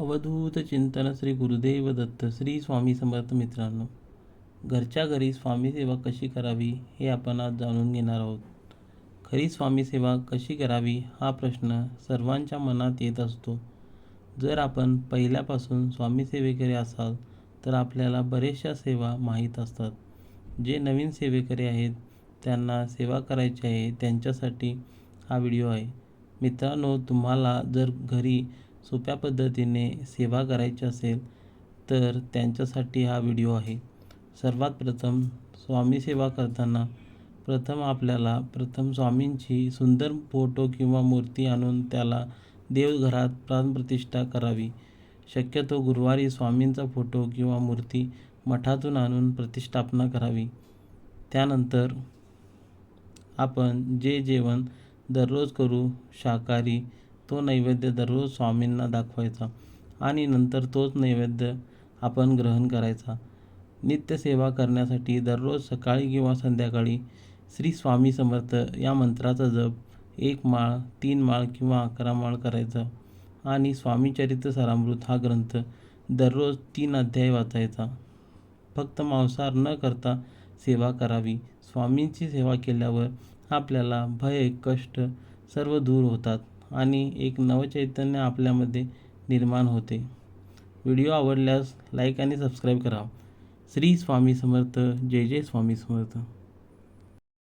अवधूत चिंतन श्री गुरुदेव दत्त श्री स्वामी समर्थ मित्रांनो. घरच्या घरी स्वामी सेवा कशी करावी हे आपण आज जाणून घेणार आहोत. खरी स्वामी सेवा कशी करावी हा प्रश्न सर्वांच्या मनात येत असतो. जर आपण पहिल्यापासून स्वामी सेवेकरी असाल तर आपल्याला बऱ्याचशा सेवा माहीत असतात. जे नवीन सेवेकरी आहेत त्यांना सेवा करायची आहे त्यांच्यासाठी हा व्हिडिओ आहे. मित्रांनो तुम्हाला जर घरी सोप्या पद्धतीने सेवा करायची असेल तर त्यांच्यासाठी हा व्हिडिओ आहे. सर्वात प्रथम स्वामी सेवा करताना प्रथम आपल्याला प्रथम स्वामींची सुंदर फोटो किंवा मूर्ती आणून त्याला देवघरात प्राणप्रतिष्ठा करावी. शक्यतो गुरुवारी स्वामींचा फोटो किंवा मूर्ती मठातून आणून प्रतिष्ठापना करावी. त्यानंतर आपण जे जेवण दररोज करू शाकाहारी तो नैवेद्य दररोज स्वामींना दाखवायचा आणि नंतर तोच नैवेद्य आपण ग्रहण करायचा. नित्यसेवा करण्यासाठी दररोज सकाळी किंवा संध्याकाळी श्री स्वामी समर्थ या मंत्राचा जप एक माळ तीन माळ किंवा अकरा माळ करायचा आणि स्वामी चरित्र सारामृत हा ग्रंथ दररोज तीन अध्याय वाचायचा. फक्त मांसाहार न करता सेवा करावी. स्वामींची सेवा केल्यावर आपल्याला भय कष्ट सर्व दूर होतात. आणि एक नवचैतन्य आपल्यामध्ये निर्माण होते. व्हिडिओ आवडल्यास लाईक आणि सबस्क्राईब करा. श्री स्वामी समर्थ. जय जय स्वामी समर्थ.